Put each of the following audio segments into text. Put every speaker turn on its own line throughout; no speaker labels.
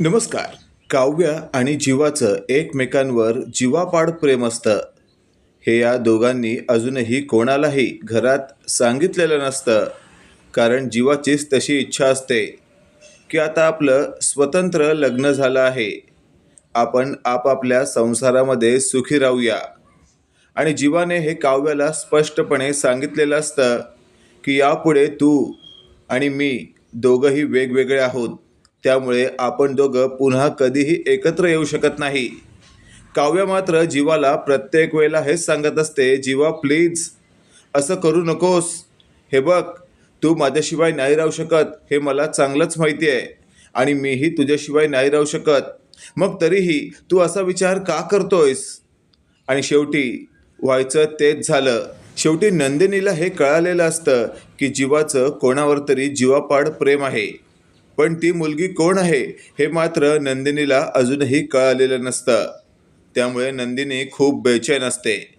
नमस्कार. काव्य आणि जीवाचं एकमेकांवर जीवापाड प्रेम असतं. हे या दोघांनी अजूनही कोणालाही घरात सांगितलेलं नसतं. कारण जीवाचीच तशी इच्छा असते की आता आपलं स्वतंत्र लग्न झालं आहे. आपण आपापल्या संसारामध्ये सुखी राहूया. आणि जीवाने हे काव्याला स्पष्टपणे सांगितलेलं असतं की यापुढे तू आणि मी दोघंही वेगवेगळे आहोत. त्यामुळे आपण दोघं पुन्हा कधीही एकत्र येऊ शकत नाही. काव्य मात्र जीवाला प्रत्येक वेळेला हेच सांगत असते जीवा प्लीज असं करू नकोस. हे बघ तू माझ्याशिवाय नाही राहू शकत हे मला चांगलंच माहिती आहे आणि मीही तुझ्याशिवाय नाही राहू शकत. मग तरीही तू असा विचार का करतोयस? आणि शेवटी व्हायचं तेच झालं. शेवटी नंदिनीला हे कळालेलं असतं की जीवाचं कोणावर तरी जीवापाड प्रेम आहे. पण ती मुलगी कोण आहे हे मात्र नंदिनीला अजूनही कळालेलं नसतं. त्यामुळे नंदिनी खूप बेचैन असते.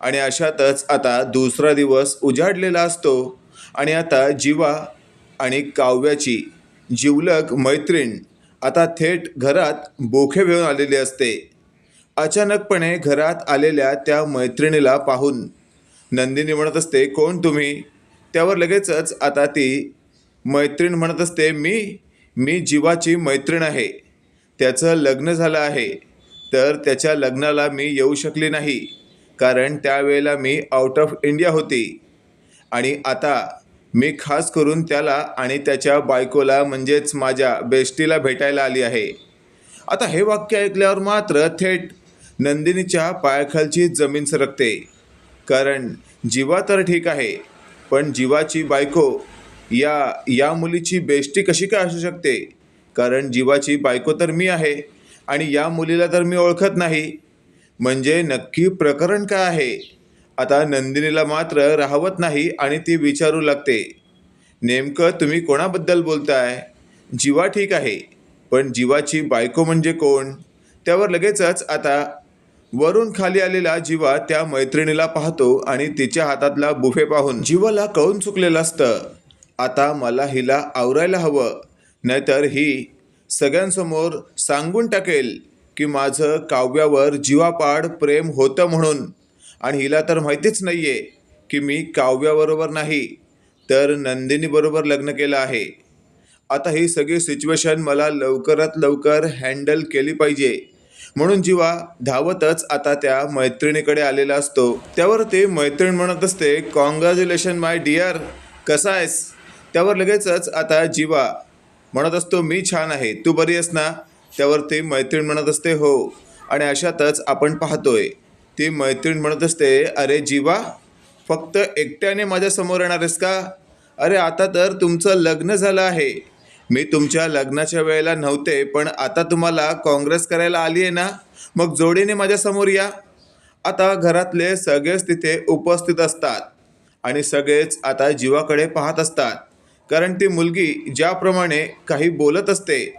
आणि अशातच आता दुसरा दिवस उजाडलेला असतो. आणि आता जीवा आणि काव्याची जिवलग मैत्रीण आता थेट घरात बोखे वेळून आलेली असते. अचानकपणे घरात आलेल्या त्या मैत्रिणीला पाहून नंदिनी म्हणत असते कोण तुम्ही? त्यावर लगेचच आता ती मैत्रीण म्हणत असते मी मी जीवाची मैत्रीण आहे. त्याचं लग्न झालं आहे. तर त्याच्या लग्नाला मी येऊ शकले नाही. कारण त्यावेळेला मी आउट ऑफ इंडिया होती. आणि आता मी खास करून त्याला आणि त्याच्या बायकोला म्हणजेच माझ्या बेस्टीला भेटायला आली आहे. आता हे वाक्य ऐकल्यावर मात्र थेट नंदिनीच्या पायाखालची जमीन सरकते. कारण जीवा तर ठीक आहे पण जीवाची बायको या या मुलीची बेष्टी कशी काय असू शकते? कारण जीवाची बायको तर मी आहे आणि या मुलीला तर मी ओळखत नाही. म्हणजे नक्की प्रकरण काय आहे? आता नंदिनीला मात्र राहवत नाही आणि ती विचारू लागते. नेमकं तुम्ही कोणाबद्दल बोलताय? जीवा ठीक आहे पण जीवाची बायको म्हणजे कोण? त्यावर लगेचच आता वरून खाली आलेला जीवा त्या मैत्रिणीला पाहतो आणि तिच्या हातातला बुफे पाहून जीवाला कळून चुकलेलं असतं. आता मला हिला आवरायला हवं. नाहीतर ही सगळ्यांसमोर सांगून टाकेल की माझं काव्यावर जीवापाड प्रेम होतं म्हणून. आणि हिला तर माहितीच नाही आहे की मी काव्याबरोबर नाही तर नंदिनीबरोबर लग्न केलं आहे. आता ही सगळी सिच्युएशन मला लवकरात लवकर हँडल केली पाहिजे. म्हणून जीवा धावतच आता त्या मैत्रिणीकडे आलेला असतो. त्यावर ते मैत्रीण म्हणत असते कॉंग्रॅच्युलेशन माय डिअर कसा आहेस? त्यावर लगेचच आता जीवा म्हणत असतो मी छान आहे तू बरी आहेस ना? त्यावर ती मैत्रीण म्हणत असते हो. आणि अशातच आपण पाहतोय ती मैत्रीण म्हणत असते अरे जीवा फक्त एकट्याने माझ्यासमोर येणार आहेस का? अरे आता तर तुमचं लग्न झालं आहे. मी तुमच्या लग्नाच्या वेळेला नव्हते पण आता तुम्हाला काँग्रेस करायला आली आहे ना? मग जोडीने माझ्यासमोर या. आता घरातले सगळेच तिथे उपस्थित असतात आणि सगळेच आता जीवाकडे पाहत असतात. कारण ती मुलगी ज्याप्रमाणे काही बोलत असते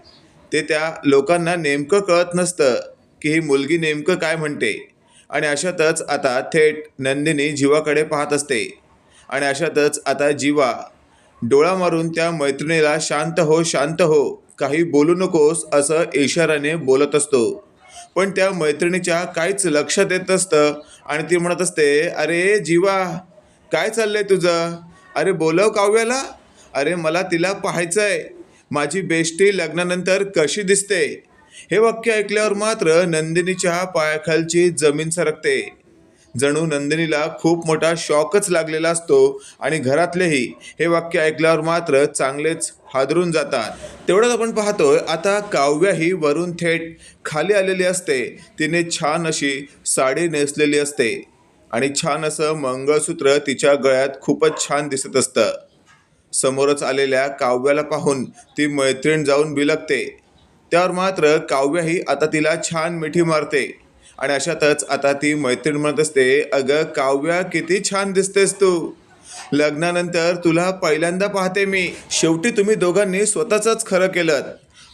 ते त्या लोकांना नेमकं कळत नसतं की ही मुलगी नेमकं काय म्हणते. आणि अशातच आता थेट नंदिनी जीवाकडे पाहत असते. आणि अशातच आता जीवा डोळा मारून त्या मैत्रिणीला शांत हो शांत हो काही बोलू नकोस असं इशाराने बोलत असतो. पण त्या मैत्रिणीच्या काहीच लक्षात येत नसतं आणि ती म्हणत असते अरे जीवा काय चाललंय तुझं? अरे बोलव काव्याला. अरे मला तिला पाहायचं आहे माझी बेष्टी लग्नानंतर कशी दिसते? हे वाक्य ऐकल्यावर मात्र नंदिनीच्या पायाखालची जमीन सरकते. जणू नंदिनीला खूप मोठा शॉकच लागलेला असतो आणि घरातलेही हे वाक्य ऐकल्यावर मात्र चांगलेच हादरून जातात. तेवढंच आपण पाहतोय आता काव्या ही वरून थेट खाली आलेली असते. तिने छान अशी साडी नेसलेली असते. आणि छान असं मंगळसूत्र तिच्या गळ्यात खूपच छान दिसत असतं. समोरच आलेल्या काव्याला पाहून ती मैत्रीण जाऊन बिलगते. त्यावर मात्र काव्याही आता तिला छान मिठी मारते. आणि अशातच आता ती मैत्रीण म्हणत असते अगं काव्या किती छान दिसतेस तू. लग्नानंतर तुला पहिल्यांदा पाहते मी. शेवटी तुम्ही दोघांनी स्वतःच खरं केलं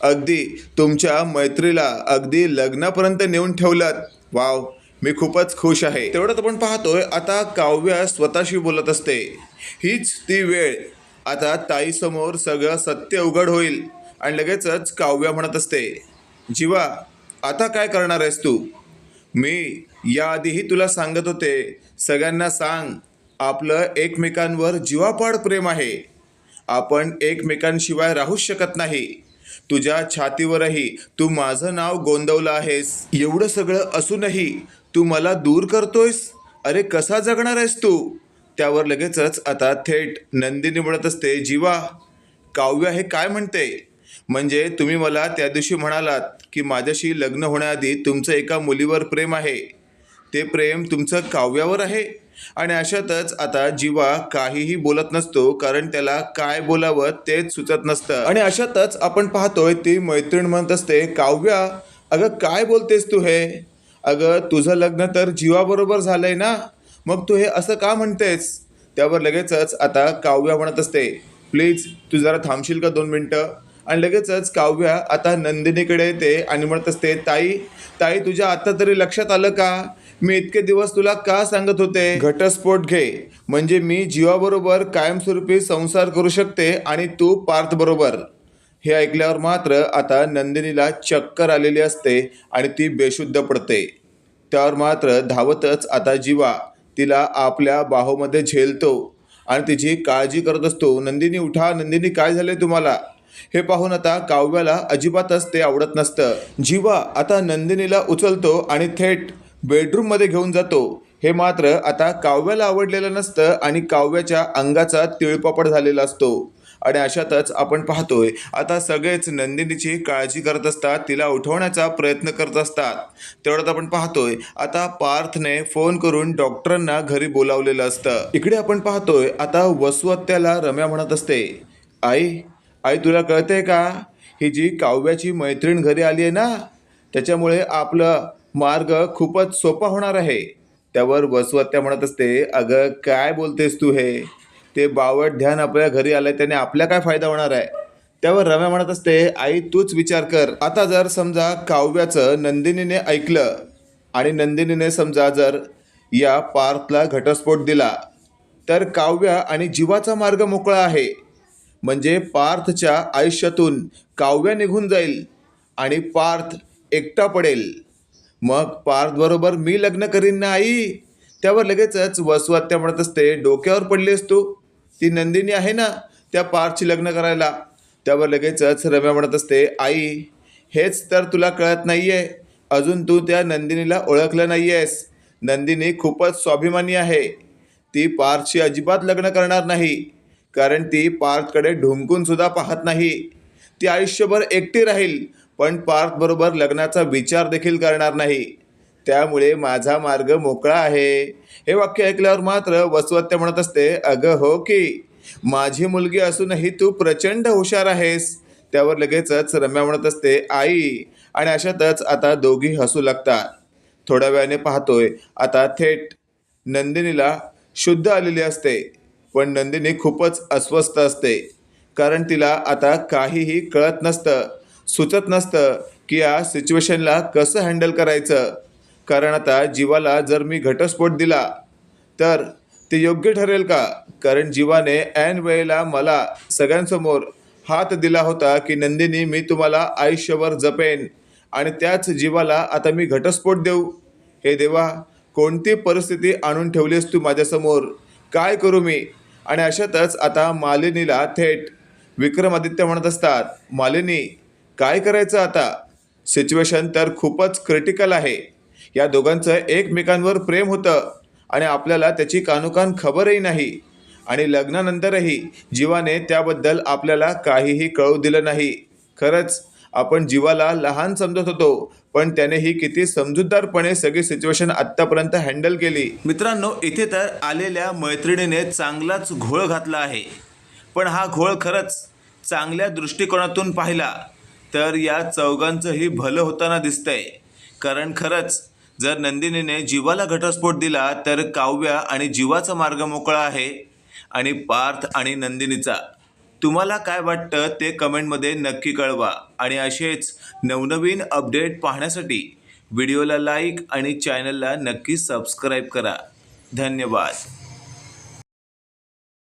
अगदी तुमच्या मैत्रीला अगदी लग्नापर्यंत नेऊन ठेवलं वाव मी खूपच खुश आहे. तेवढंच आपण पाहतोय आता काव्या स्वतःशी बोलत असते. हीच ती वेळ आता ताईसमोर सगळं सत्य उघड होईल आणि लगेचच काव्या म्हणत असते जीवा आता काय करणार आहेस तू? मी याआधीही तुला सांगत होते सगळ्यांना सांग आपलं एकमेकांवर जीवापाड प्रेम आहे. आपण एकमेकांशिवाय राहूच शकत नाही. तुझ्या छातीवरही तू माझं नाव गोंदवलं आहेस. एवढं सगळं असूनही तू मला दूर करतोयस? अरे कसा जगणार आहेस तू? त्यावर लगेचच आता थेट नंदिनी म्हणत असते. जीवा काव्य हे काय म्हणते? म्हणजे तुम्ही मला त्या दिवशी म्हणालात की माझ्याशी लग्न होण्याआधी तुमचं एका मुलीवर प्रेम आहे. ते प्रेम तुमचं काव्यावर आहे. आणि अशातच आता जीवा काहीही बोलत नसतो कारण त्याला काय बोलावं तेच सुचत नसतं. आणि अशातच आपण पाहतोय ती मैत्रीण म्हणत असते काव्या अगं काय बोलतेस तू हे? अगं तुझं लग्न तर जीवाबरोबर झालंय ना? मग तू हे असं का म्हणतेस? त्यावर लगेचच आता काव्या म्हणत असते. प्लीज तू जरा थांबशील का दोन मिनटं? आणि लगेचच काव्या आता नंदिनीकडे येते आणि म्हणत असते ताई ताई तुझ्या आता तरी लक्षात आलं का? मी इतके दिवस तुला का सांगत होते? घटस्फोट घे. म्हणजे मी जीवाबरोबर कायमस्वरूपी संसार करू शकते आणि तू पार्थ बरोबर. हे ऐकल्यावर मात्र आता नंदिनीला चक्कर आलेली असते आणि ती बेशुद्ध पडते. त्यावर मात्र धावतच आता जीवा. तिला आपल्या बाहोमध्ये झेलतो आणि तिची काळजी करत असतो. नंदिनी उठा. नंदिनी काय झाले तुम्हाला? हे पाहून आता काव्याला अजिबातच ते आवडत नसतं. जीवा आता नंदिनीला उचलतो आणि थेट बेडरूममध्ये घेऊन जातो. हे मात्र आता काव्याला आवडलेलं नसतं आणि काव्याच्या अंगाचा तिळपापड झालेला असतो. आणि अशातच आपण पाहतोय आता सगळेच नंदिनीची काळजी करत असतात तिला उठवण्याचा प्रयत्न करत असतात. तेवढ्यात आपण पाहतोय आता पार्थने फोन करून डॉक्टरांना घरी बोलावलेलं असतं. इकडे आपण पाहतोय आता वसुहत्याला रम्या म्हणत असते आई आई तुला कळतंय का? ही जी काव्याची मैत्रीण घरी आली आहे ना त्याच्यामुळे आपलं मार्ग खूपच सोपा होणार आहे. त्यावर वसुहत्या म्हणत असते अगं काय बोलतेस तू हे? ते बावट ध्यान आपल्या घरी आलंय त्याने आपल्या काय फायदा होणार आहे? त्यावर रम्या म्हणत असते आई तूच विचार कर. आता जर समजा काव्याचं नंदिनीने ऐकलं आणि नंदिनीने समजा जर या पार्थला घटस्फोट दिला तर काव्या आणि जीवाचा मार्ग मोकळा आहे. म्हणजे पार्थच्या आयुष्यातून काव्य निघून जाईल आणि पार्थ एकटा पडेल. मग पार्थबरोबर मी लग्न करीन ना आई? त्यावर लगेचच वसुहत्या म्हणत असते डोक्यावर पडलीस तू? ती नंदिनी आहे ना त्या पार्थची लग्न करायला. त्यावर लगेचच रम्या म्हणत असते आई हेच तर तुला कळत नाही आहे अजून तू त्या नंदिनीला ओळखलं नाही आहेस नंदिनी खूपच स्वाभिमानी आहे. ती पार्थशी अजिबात लग्न करणार नाही. कारण ती पार्थकडे ढुंकूनसुद्धा पाहत नाही. ती आयुष्यभर एकटी राहील पण पार्थबरोबर लग्नाचा विचार देखील करणार नाही. त्यामुळे माझा मार्ग मोकळा आहे. हे वाक्य ऐकल्यावर मात्र वसवत्या म्हणत असते अगं हो की. माझी मुलगी असूनही तू प्रचंड हुशार आहेस. त्यावर लगेचच रम्या म्हणत असते आई. आणि अशातच आता दोघी हसू लागतात. थोड्या वेळाने पाहतोय आता थेट नंदिनीला शुद्ध आलेली असते पण नंदिनी खूपच अस्वस्थ असते कारण तिला आता काहीही कळत नसतं सुचत नसतं की या सिच्युएशनला कसं हँडल करायचं. कारण आता जीवाला जर मी घटस्फोट दिला तर ते योग्य ठरेल का? कारण जीवाने ऐन वेळेला मला सगळ्यांसमोर हात दिला होता की नंदिनी मी तुम्हाला आयुष्यभर जपेन आणि त्याच जीवाला आता मी घटस्फोट देऊ. हे देवा कोणती परिस्थिती आणून ठेवलीस तू माझ्यासमोर? काय करू मी? आणि अशातच आता मालिनीला थेट विक्रमादित्य म्हणत असतात मालिनी काय करायचं आता? सिच्युएशन तर खूपच क्रिटिकल आहे. या दोघांचं एकमेकांवर प्रेम होतं आणि आपल्याला त्याची कानुकान खबरही नाही. आणि लग्नानंतरही जीवाने त्याबद्दल आपल्याला काहीही कळू दिलं नाही. खरंच आपण जीवाला लहान समजत होतो पण त्याने ही किती समजूतदारपणे सगळी सिच्युएशन आत्तापर्यंत हँडल केली. मित्रांनो इथे तर आलेल्या मैत्रिणीने चांगलाच घोळ घातला आहे. पण हा घोळ खरंच चांगल्या दृष्टिकोनातून पाहिला तर या चौघांचंही भलं होताना दिसतंय. कारण खरंच जर नंदिनीने जीवाला घटस्फोट दिला तर काव्या आणि जीवाचा मार्ग मोकळा आहे. आणि पार्थ आणि नंदिनीचा. तुम्हाला काय वाटतं ते कमेंटमध्ये नक्की कळवा. आणि असेच नवनवीन अपडेट पाहण्यासाठी व्हिडिओला लाईक आणि चॅनलला नक्की सबस्क्राईब करा. धन्यवाद.